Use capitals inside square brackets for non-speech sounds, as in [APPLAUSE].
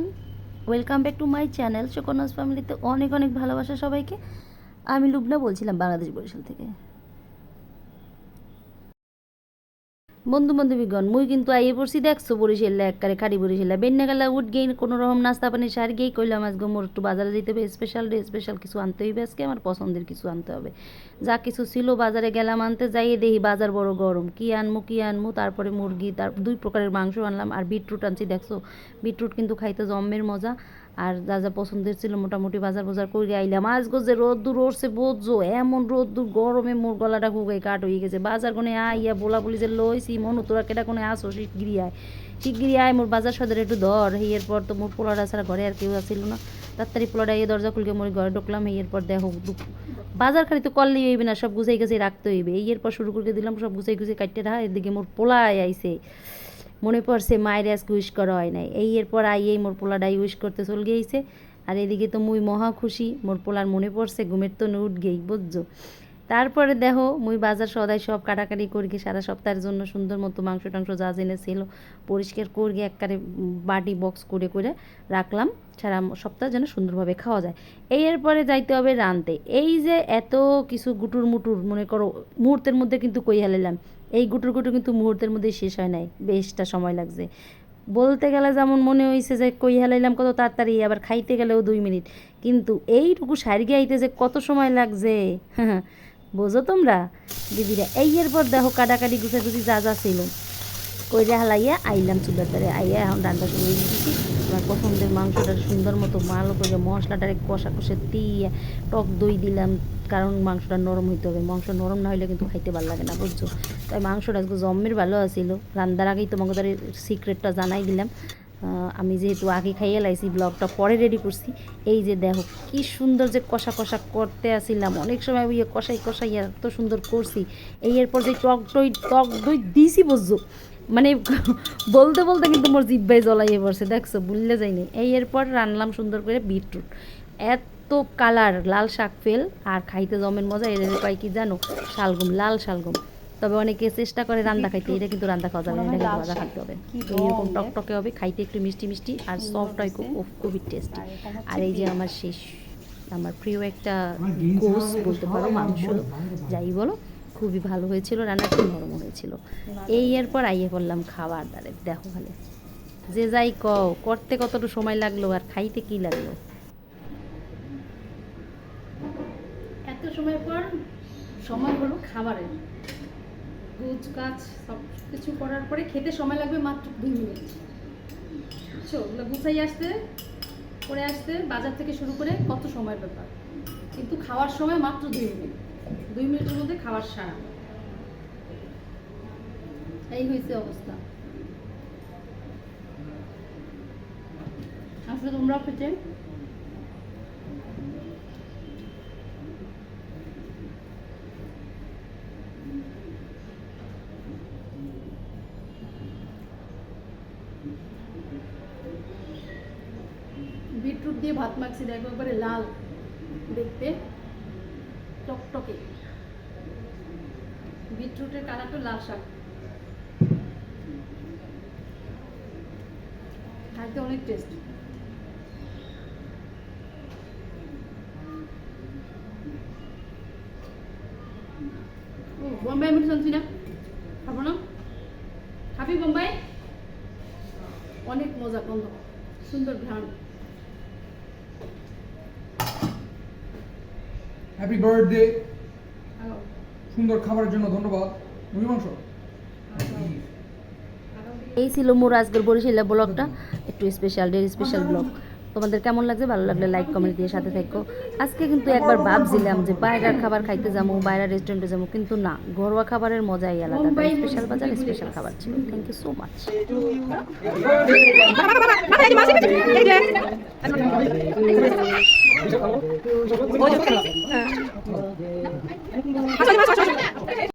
Everyone welcome back to my channel Sukanya's ফ্যামিলিতে অনেক অনেক ভালোবাসা সবাইকে। আমি লুবনা বলছিলাম বাংলাদেশ বরিশাল থেকে। বন্ধু বান্ধবীগণ মুই কিন্তু আইয়ে পড়ছি, দেখছ, বরিশাল এককারে খাড়ি বরিশাল। বেন্যা গেলা উঠ গেই কোনো রকম নাস্তা পানি সার গেই কইলাম আজকে মোর একটু বাজারে যেতে হবে স্পেশাল ডে স্পেশাল কিছু আনতে হইবে আজকে, আমার পছন্দের কিছু আনতে হবে। যা কিছু ছিল বাজারে গেলাম আনতে, যাইয়ে দেখি বাজার বড় গরম। কি আনমু কি আনমু, তারপরে মুরগি, তার দুই প্রকারের মাংস আনলাম, আর বিটরুট আনছি, দেখছ? বিটরুট কিন্তু খাইতে জম্মের মজা। আর যা যা পছন্দের ছিল মোটামুটি বাজার বাজার করে আইলাম। আজগো যে রোদ্দুর উঠছে বোঝো এমন রোদ্দুর, গরমে মোর গলাটা খুবই কাট হয়ে গেছে। বাজার কোনে আইয়া বলা বলি যে লইছি, মনু, তোরা কেটা কোনে আসো? শিগগিরি আয়। শিগগিরি আয়, মোর বাজার সদের একটু ধর। এরপর তো মোর পোলাটা ছাড়া ঘরে আর কেউ আসছিল না। তাড়াতাড়ি পোলাটা এই দরজা খুলকে মোর ঘরে ঢুকলাম এরপর দেখো বাজার খালি তো করলেই হইবে না, সব গুছাই গুছাই রাখতে হইবে। এই এরপর শুরু করে দিলাম, সব গুছাই গুছাই কাটতে রাখা এদিকে মোর পোলায় আইছে। মনে পড়ছে মায়ের আজকে উইশ করা হয় নাই। এই এরপর আই এই মোর পোলাডাই উইশ করতে চল গিয়েছে আর এদিকে তো মুই মহা খুশি, মোর পোলার মনে পড়ছে ঘুমের তো উঠ গেই বুঝছ? তারপরে দেখো, মুই বাজার সদাই সব কাটাকাটি করি সারা সপ্তাহের জন্য সুন্দর মতো মাংস টাংস যা জেনেছিল পরিষ্কার করি একবারে বাটি বক্স করে করে রাখলাম। সারা সপ্তাহ যেন সুন্দরভাবে খাওয়া যায়। এই এরপরে যাইতে হবে রানতে এই যে এত কিছু গুটুর মুটুর, মনে করো, মুহূর্তের মধ্যে কিন্তু কই হালাইলাম এই গুটুর গুটুর কিন্তু মুহূর্তের মধ্যে শেষ হয় নাই। বেশটা সময় লাগছে। বলতে গেলে যেমন মনে হয়েছে যে কই হেলাইলাম কত তাড়াতাড়ি, আবার খাইতে গেলেও দুই মিনিট। কিন্তু এইটুকু সারিয়ে আইতে যে কত সময় লাগছে? [LAUGHS] বোঝো তোমরা? দিদিরা এই এরপর দেখো কাটাকাটি গুছাগুছি যা যা ছিল। কইরা হালাইয়া আইলাম চুলার তারে আইয়া এখন রান্না করে দিচ্ছি আমার পছন্দের মাংসটা সুন্দর মতো ভালো করে মশলাটারে কষা কষে দিয়ে টক দই দিলাম, কারণ মাংসটা নরম হইতে হবে। মাংস নরম না হইলে কিন্তু খাইতে ভালো লাগে না, বুঝছ? তাই মাংসটা আজকে জম্মের ভালো আছিল। রান্নার আগেই তোমাকে তার সিক্রেটটা জানাই দিলাম। আমি যেহেতু আগে খাইয়ে লাইছি ব্লগটা পরে রেডি করছি, এই যে দেখো কি সুন্দর যে কষা কষা করতে আসিলাম। অনেক সময় ওই কষাই কষাই এত সুন্দর করছি। এই এরপর যে টক দই টক দই দিছি বুঝছ মানে [LAUGHS] বলতে বলতে কিন্তু মোর জিব্বাই জ্বলাইয়ে পড়ছে, দেখছ? বুঝলে যাইনি। এই এরপর রানলাম সুন্দর করে বিটরুট এত কালার লাল শাক ফেল, আর খাইতে জমের মজা এদের পাই কি জানো? শালগম, লাল শালগম। তবে অনেকে চেষ্টা করে রান্না খাইতে এটা কিন্তু রান্না খাওয়া যাবে না এটা ভাজা খাইতে হবে। এইরকম টকটকে হবে খাইতে একটু মিষ্টি মিষ্টি আর সফট হয় খুব খুবই টেস্টি আর এই যে আমার শেষ আমার প্রিয় একটা গোস বলতে পারো মাংস। যাই বলো খুবই ভালো হয়েছিল রান্না খুব নরম হয়েছিল। এই এরপর আইয়ে পড়লাম খাবার দারে দেখো ভালো যে যাই কও করতে কতটুকু সময় লাগল আর খাইতে কি লাগল? এত সময় পর সময় হলো খাবারের। গুজ কাজ সব কিছু করার পরে খেতে সময় লাগবে মাত্র দুই মিনিট। বুঝছ? ওগুলো গুছাই আসতে, করে আসতে, বাজার থেকে শুরু করে কত সময়ের ব্যাপার। কিন্তু খাওয়ার সময় মাত্র দুই মিনিট। দুই মিনিটের মধ্যে খাওয়ার সারা। এই হয়েছে অবস্থা। আসলে তোমরাও খেতে বিটরুট দিয়ে ভাত মাখছি, দেখো একবারে লাল দেখতে, টকটকে। বিটরুটের কালারটা লাল শাক। খাইতে অনেক টেস্ট। বোম্বাই আমি শুনছি না? খাব না? খাবি বোম্বাই? অনেক মজা গন্ধ সুন্দর ঘ্রাণ। হ্যাপি বার্থডে সুন্দর খাবারের জন্য ধন্যবাদ। মুরগি মাংস এই ছিল মোর আজকের বরিশালের ব্লগটা। একটু স্পেশাল ডে স্পেশাল ব্লগ। তোমাদের কেমন লাগছে? ভালো লাগলে লাইক কমেন্ট দিয়ে সাথে থাকো। আজকে কিন্তু একবার ভাবছিলাম যে বাইরের খাবার খাইতে যাব বাইরের রেস্টুরেন্টে যাব কিন্তু না, ঘরোয়া খাবারের মজাই আলাদা। স্পেশাল বাজার স্পেশাল খাবার ছিল। Thank you so much